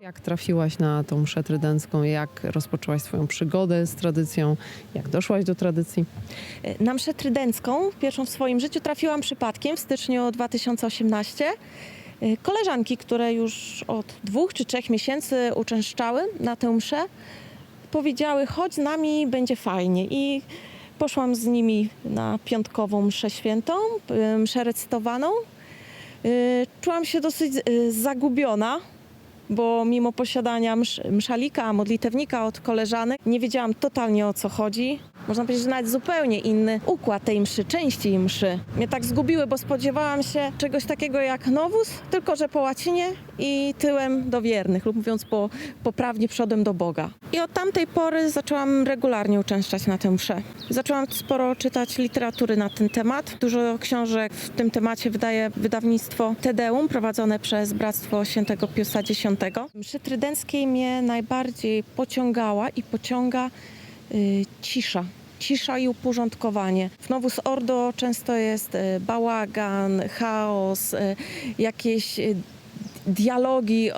Jak trafiłaś na tą mszę trydencką? Jak rozpoczęłaś swoją przygodę z tradycją? Jak doszłaś do tradycji? Na mszę trydencką, pierwszą w swoim życiu, trafiłam przypadkiem w styczniu 2018. Y, Koleżanki, które już od dwóch czy trzech miesięcy uczęszczały na tę mszę, powiedziały: chodź z nami, będzie fajnie. I poszłam z nimi na piątkową mszę świętą, mszę recytowaną. Y, Czułam się dosyć zagubiona, bo mimo posiadania msz, mszalika, modlitewnika od koleżanek, nie wiedziałam totalnie o co chodzi. Można powiedzieć, że nawet zupełnie inny układ tej mszy, części mszy. Mnie tak zgubiły, bo spodziewałam się czegoś takiego jak nowus, tylko że po łacinie i tyłem do wiernych, lub mówiąc po, poprawnie przodem do Boga. I od tamtej pory zaczęłam regularnie uczęszczać na tę mszę. Zaczęłam sporo czytać literatury na ten temat. Dużo książek w tym temacie wydaje wydawnictwo Tedeum, prowadzone przez Bractwo Świętego Piusa X. Mszy trydenckiej mnie najbardziej pociągała i pociąga cisza. Cisza i uporządkowanie. W Novus Ordo często jest y, bałagan, chaos, y, jakieś y, dialogi y,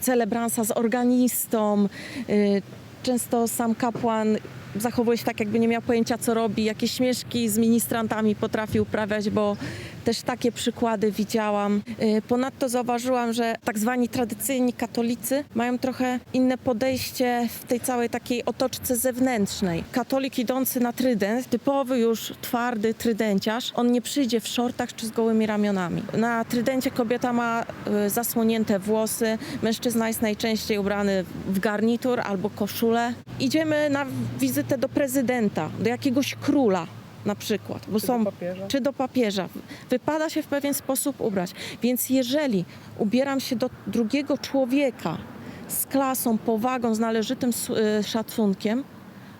celebransa z organistą. y, Często sam kapłan zachowuje się tak, jakby nie miał pojęcia, co robi. Jakieś śmieszki z ministrantami potrafi uprawiać, bo też takie przykłady widziałam. Y, Ponadto zauważyłam, że tak zwani tradycyjni katolicy mają trochę inne podejście w tej całej takiej otoczce zewnętrznej. Katolik idący na trydent, typowy już twardy trydenciarz, on nie przyjdzie w szortach czy z gołymi ramionami. Na trydencie kobieta ma y, zasłonięte włosy, mężczyzna jest najczęściej ubrany w garnitur albo koszulę. Idziemy na wizytę do prezydenta, do jakiegoś króla na przykład, bo są czy do papieża. Wypada się w pewien sposób ubrać. Więc jeżeli ubieram się do drugiego człowieka z klasą, powagą, z należytym y, szacunkiem,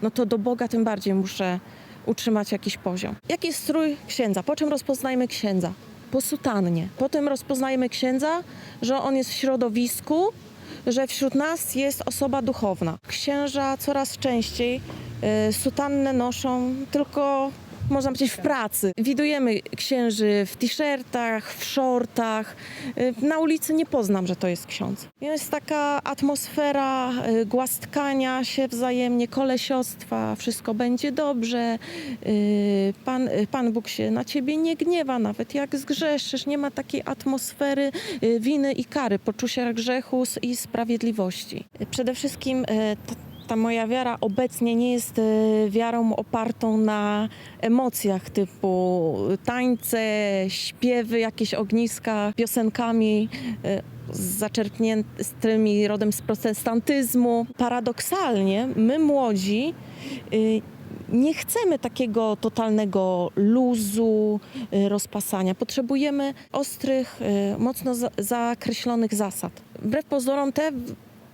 no to do Boga tym bardziej muszę utrzymać jakiś poziom. Jaki jest strój księdza? Po czym rozpoznajemy księdza? Po sutannie. Potem rozpoznajemy księdza, że on jest w środowisku, że wśród nas jest osoba duchowna. Księża coraz częściej y, sutannę noszą tylko można powiedzieć w pracy. Widujemy księży w t-shirtach, w shortach. Y, Na ulicy nie poznam, że to jest ksiądz. Jest taka atmosfera y, głaskania się wzajemnie, kolesiostwa, wszystko będzie dobrze. Y, Pan, Pan Bóg się na ciebie nie gniewa, nawet jak zgrzeszysz. Nie ma takiej atmosfery winy i kary, poczucia grzechu i sprawiedliwości. Przede wszystkim ta, moja wiara obecnie nie jest e, wiarą opartą na emocjach typu tańce, śpiewy, jakieś ogniska, piosenkami e, zaczerpniętymi rodem z protestantyzmu. Paradoksalnie my młodzi e, nie chcemy takiego totalnego luzu, rozpasania. Potrzebujemy ostrych, mocno za- zakreślonych zasad. Wbrew pozorom te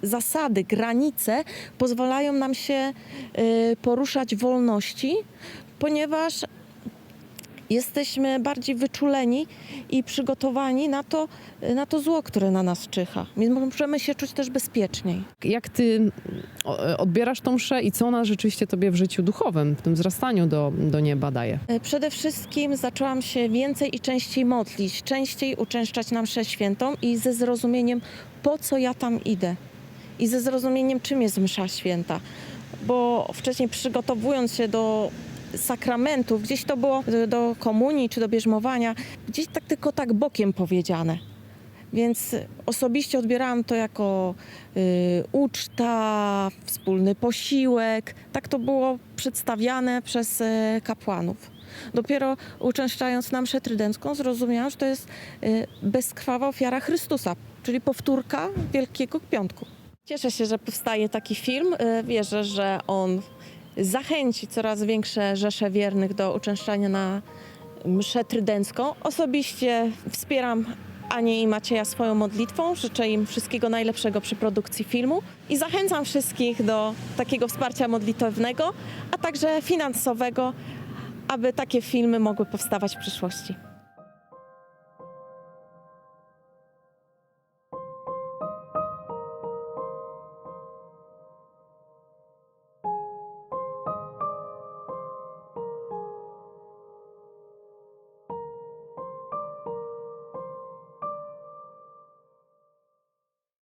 zasady, granice pozwalają nam się y, poruszać wolności, ponieważ jesteśmy bardziej wyczuleni i przygotowani na to, na to zło, które na nas czyha. Więc możemy się czuć też bezpieczniej. Jak ty odbierasz tą mszę i co ona rzeczywiście tobie w życiu duchowym, w tym wzrastaniu do, do nieba daje? E, Przede wszystkim zaczęłam się więcej i częściej modlić, częściej uczęszczać na mszę świętą i ze zrozumieniem, po co ja tam idę. I ze zrozumieniem, czym jest msza święta. Bo wcześniej przygotowując się do sakramentów, gdzieś to było do- komunii czy do bierzmowania, gdzieś tak tylko tak bokiem powiedziane. Więc osobiście odbierałam to jako y, uczta, wspólny posiłek. Tak to było przedstawiane przez y, kapłanów. Dopiero uczęszczając na mszę trydencką zrozumiałam, że to jest y, bezkrwawa ofiara Chrystusa, czyli powtórka Wielkiego Piątku. Cieszę się, że powstaje taki film. Y, Wierzę, że on zachęci coraz większe rzesze wiernych do uczęszczania na mszę trydencką. Osobiście wspieram Anię i Macieja swoją modlitwą. Życzę im wszystkiego najlepszego przy produkcji filmu i zachęcam wszystkich do takiego wsparcia modlitewnego, a także finansowego, aby takie filmy mogły powstawać w przyszłości.